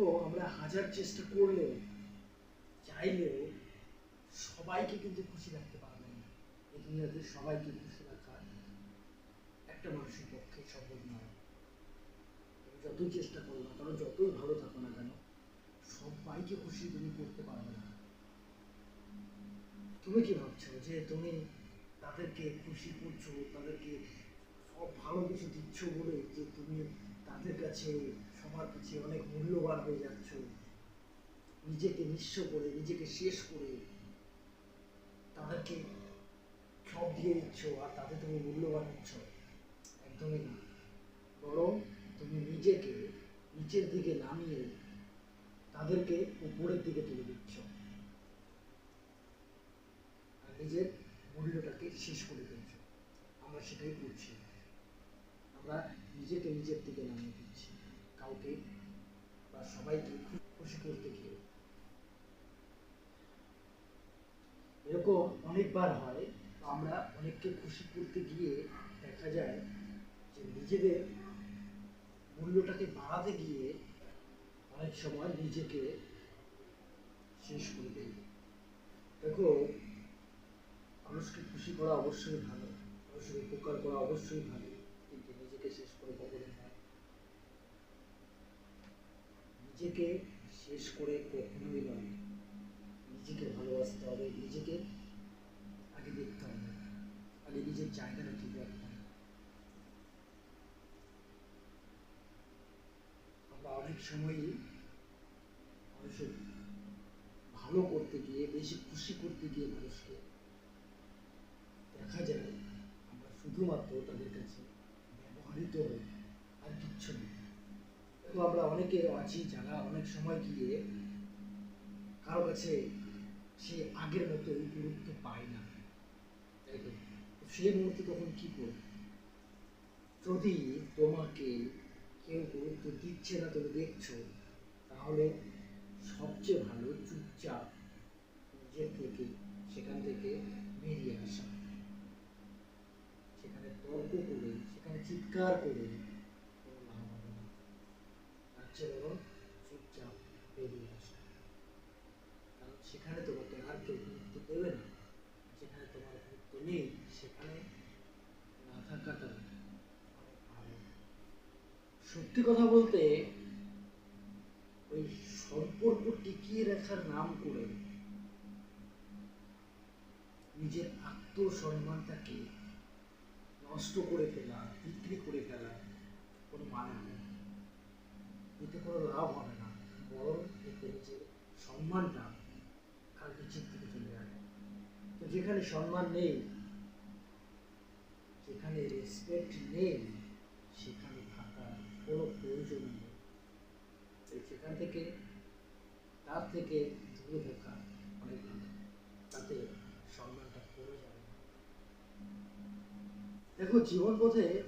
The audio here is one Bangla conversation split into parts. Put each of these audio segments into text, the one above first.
দেখো, আমরা হাজার চেষ্টা করলেও চাইলেও সবাইকে কিন্তু খুশি রাখতে পারব না। এই দুনিয়াতে সবাইকে খুশি রাখা একটা মানুষের পক্ষে সম্ভব নয়। যতই চেষ্টা করো না কারণ যতই ভালো থাকো না কেন, সবাইকে খুশি তুমি করতে পারবে না। তুমি কি ভাবছ যে তুমি তাদেরকে খুশি করছ, তাদেরকে সব ভালো কিছু দিচ্ছ বলে যে তুমি তাদের কাছে সবার কাছে অনেক মূল্যবান হয়ে যাচ্ছ। নিজেকে নিঃস্ব করে, নিজেকে শেষ করে তাদেরকে সব দিয়ে দিচ্ছ আর তাদের তুমি মূল্যবান হচ্ছ। একদমই না। বরং তুমি নিজেকে নিচের দিকে নামিয়ে তাদেরকে উপরের দিকে তুলে দিচ্ছ। আর নিজের মূল্যটাকে শেষ করে ফেলছ। আমরা সেটাই করছি। আমরা নিজেকে নিজের দিকে নামিয়ে দিচ্ছি। কাউকে বা সবাইকে খুশি করতে গিয়ে। এরকম অনেকবার হয় আমরা অনেককে খুশি করতে গিয়ে দেখা যায় যে নিজেদের মূল্যটাকে বাড়াতে গিয়ে অনেক সময় নিজেকে শেষ করে দেয়। দেখো, মানুষকে খুশি করা অবশ্যই ভালো, মানুষের উপকার করা অবশ্যই ভালো, কিন্তু নিজেকে শেষ করে কখনোই নয় নিজেকে শেষ করে কখনোই নয়। নিজেকে ভালোবাসতে হবে, নিজেকে আগে দেখতে হবে। আগে নিজের জায়গাটা ঠিক রাখতে হবে। আমরা অনেক সময়ই মানুষের ভালো করতে গিয়ে, বেশি খুশি করতে গিয়ে মানুষকে দেখা যায়, আমরা শুধুমাত্র তাদের কাছে ব্যবহৃত হই আর কিচ্ছু নেই দেখো আমরা অনেকে আছি যারা অনেক সময় গিয়ে কারও কাছে সে আগের মতো গুরুত্ব পায় না। তাই তো? তো সেই মুহূর্তে তখন কি করবে? যদি তোমাকে কেউ গুরুত্ব দিচ্ছে না, তুমি দেখছ, তাহলে সবচেয়ে ভালো চুপচাপ নিজের থেকে, সেখান থেকে বেরিয়ে আসা। সেখানে তর্ক করে, সেখানে চিৎকার করে চেয়ে চুপচাপ বেরিয়ে কারণ সেখানে আর কেউ গুরুত্ব দেবে না। যেখানে তোমার গুরুত্ব নেই, সেখানে না থাকাটা সত্যি কথা বলতে ওই সম্পর্ক টিকিয়ে রাখার নাম করে নিজের আত্মসম্মানটাকে নষ্ট করে ফেলা, বিক্রি করে ফেলা কোনো মানে নেই এতে কোনো লাভ হবে না। বরং এতে নিজের সম্মানটা আর নিচের দিকে চলে যাবে তো যেখানে সম্মান নেই, যেখানে রেসপেক্ট নেই, সেখানে থাকার কোনো প্রয়োজন নেই। সেখান থেকে, তার থেকে দূরে থাকা অনেক ভালো। তাতে সম্মানটা কমে যাবে। দেখো জীবন পথে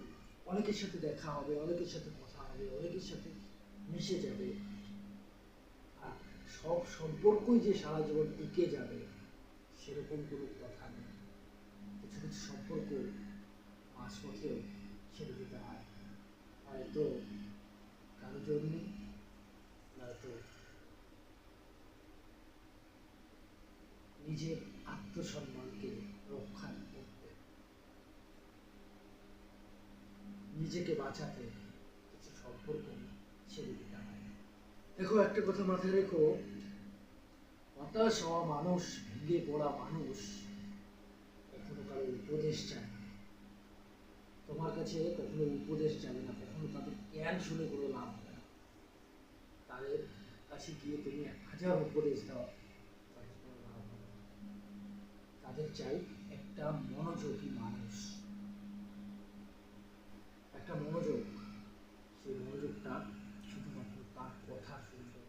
অনেকের সাথে দেখা হবে, অনেকের সাথে কথা হবে, অনেকের সাথে মিশে যাবে। আর সব সম্পর্কই যে সারা জীবন টিকে যাবে, সেরকম কোনো কথা নেই। কিছু কিছু সম্পর্ক মাঝপথেও ছেড়ে দিতে হয়। হয়তো কারও জন্যে নয়তো নিজের আত্মসম্মানকে রক্ষা করতে। নিজেকে বাঁচাতে কিছু সম্পর্ক ছেড়ে দিতে হয়। দেখো, একটা কথা মাথায় রেখো। হতাশ হওয়া মানুষ, ভেঙে পড়া মানুষ কখনো কারও উপদেশ চায় না। তোমার কাছে কখনো উপদেশ যাবে না, কখনো তাদের জ্ঞান শুনে কোনো লাভ হবে না। তাদের কাছে গিয়ে তুমি হাজার উপদেশ দাও তাদের চাই একটা মনোযোগী মানুষ একটা মনোযোগ সেই মনোযোগটা শুধুমাত্র তার কথা শুনবে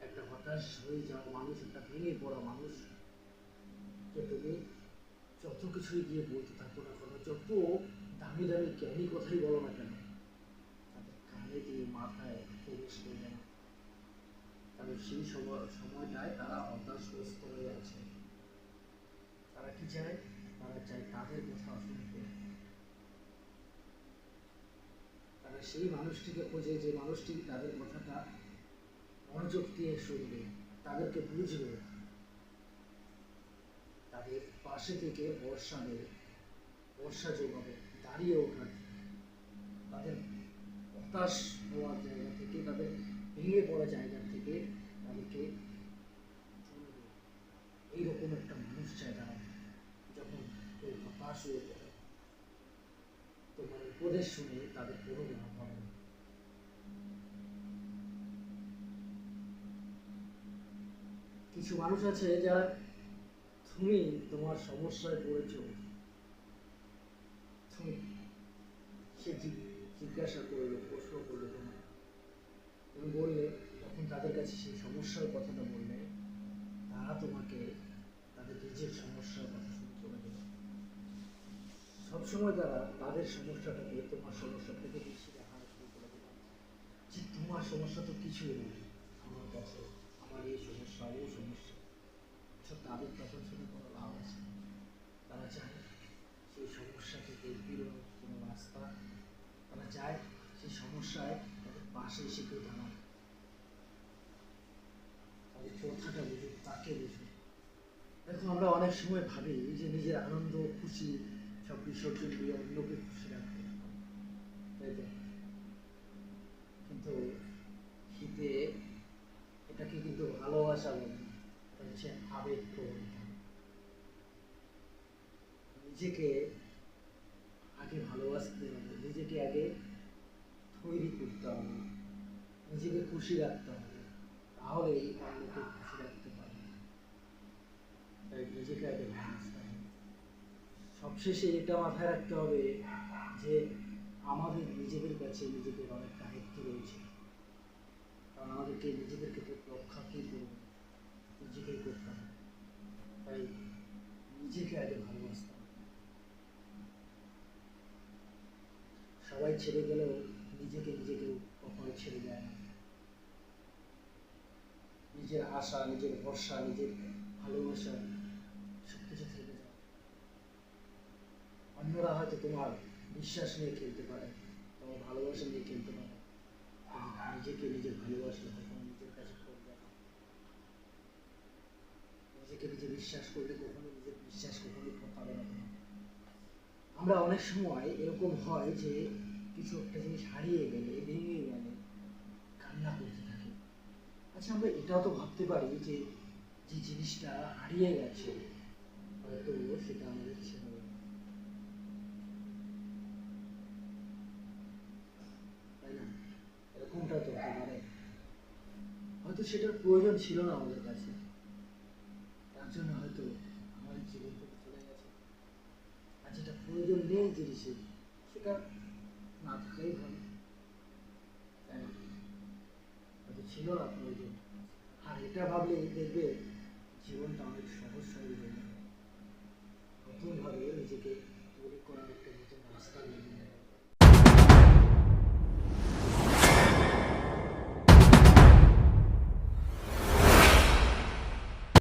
একটা হতাশ হয়ে যাওয়া মানুষ একটা ভেঙে পড়া মানুষ। তুমি যত কিছুই গিয়ে বলতে থাকো না কেন, যত দামি দামি জ্ঞানী কথাই বলো না কেন, তাদের কানে দিয়ে মাথায় প্রবেশ করবে না। কারণ সেই সময়, সময়টায় তারা হতাশগ্রস্ত হয়ে আছে। তারা কি চায়? তারা চায় তাদের কথা শুনতে। তারা সেই মানুষটিকে খোঁজে যে মানুষটি তাদের কথাটা মনোযোগ দিয়ে শুনবে, তাদেরকে বুঝবে। তাদের পাশে থেকে দেবে ভরসা যোগাবে দাঁড়িয়ে ওঠার তাদের হতাশ হওয়ার জায়গা থেকে, তাদের ভেঙে পড়া জায়গা থেকে তাদেরকে এইরকম একটা মানুষ চায় তারা যখন কেউ হতাশ হয়ে পড়ে, তোমার উপদেশ শুনে তাদের কোনো লাভ হবে না। কিছু মানুষ আছে যারা তুমি তোমার সমস্যায় পড়েছ। তুমি সে জিজ্ঞ- জিজ্ঞাসা করল, প্রশ্ন করল তোমার তুমি বললে, তখন তাদের কাছে সেই সমস্যার কথাটা বললে, তারা তোমাকে তাদের নিজের সমস্যার কথা শুরু করে দেবে সবসময় তারা তাদের সমস্যাটাকে তোমার সমস্যা থেকে বেশি দেখানো শুরু করে দেবে যে তোমার সমস্যা তো কিছুই নেই আমার কাছে আমার এই সমস্যা, ও সমস্যা। তাদের কথা শুনে কোনো লাভ আছে না। তারা চায় সেই সমস্যা থেকে বেরোনোর কোনো রাস্তা তারা চায় সেই সমস্যায় তাদের পাশে এসে কেউ দাঁড়ায় তাদের কথাটা বুঝুক তাকে বুঝুক দেখো আমরা অনেক সময় ভাবি যে নিজের আনন্দ, খুশি, সব বিসর্জন দিয়ে অন্যকে খুশি রাখতে। তাই তো? কিন্তু শীতে এটাকে কিন্তু ভালোবাসা বলে হচ্ছে আবেগ প্রবণতা। নিজেকে আগে ভালোবাসতে হবে, নিজেকে আগে তৈরি করতে হবে, নিজেকে খুশি রাখতে হবে, তাহলেই অন্যকে খুশি রাখতে নিজেকে সবশেষে এটা মাথায় রাখতে হবে যে আমাদের নিজেদের কাছে নিজেদের অনেক দায়িত্ব রয়েছে। কারণ আমাদেরকে নিজেদেরকে তো রক্ষা কী করব? নিজেকেই করতে হবে। তাই নিজেকে আগে ভালোবাসতে সবাই ছেড়ে গেলেও নিজেকে নিজেকেও কখনো ছেড়ে দেয় না। নিজের আশা, নিজের ভরসা, নিজের ভালোবাসা সব কিছু থেকে যায় অন্যরা হয়তো তোমার বিশ্বাস নিয়ে খেলতে পারে, তোমার ভালোবাসা নিয়ে খেলতে পারে। নিজেকে নিজের ভালোবাসলে কখনো নিজের কাছে করবে নিজেকে নিজে বিশ্বাস করলে কখনো নিজের বিশ্বাস কখনো পাবে না। আমরা অনেক সময় এরকম হয় যে কিছু একটা জিনিস হারিয়ে গেলে, ভেঙে গেলে কান্না করতে থাকি। আচ্ছা আমরা এটাও তো ভাবতে পারি যে যে জিনিসটা হারিয়ে গেছে, হয়তো সেটা আমাদের ছিল হয়তো সেটার প্রয়োজন ছিল না আমাদের কাছে। তার জন্য হয়তো আমাদের জীবন থেকে চলে গেছে। আর যেটা প্রয়োজন নেই জিনিসের সেটা না থাকাই ভালো। তাই হয়তো ছিল না প্রয়োজন। আর এটা ভাবলে দেখবে জীবনটা অনেক সহজ হয়ে যাবে। নতুনভাবে নিজেকে তৈরি করার একটা নতুন রাস্তা নিয়ে